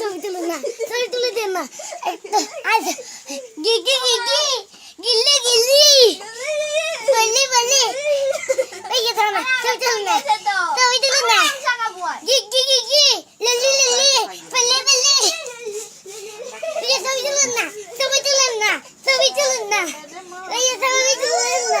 ছবি তুলো না ছবি তুলে দে না আচ্ছা গিগি গিগি গিল্লি গিল্লি বলি বলি এই যে থানা ছবি তুলো না ছবি তুলো না গিগি গিগি ললি ললি বলি বলি এই যে ছবি তুলো না ছবি তুলো না ছবি তুলো না এই যে ছবি তুলো না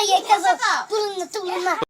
大爷开始嘟噜呢嘟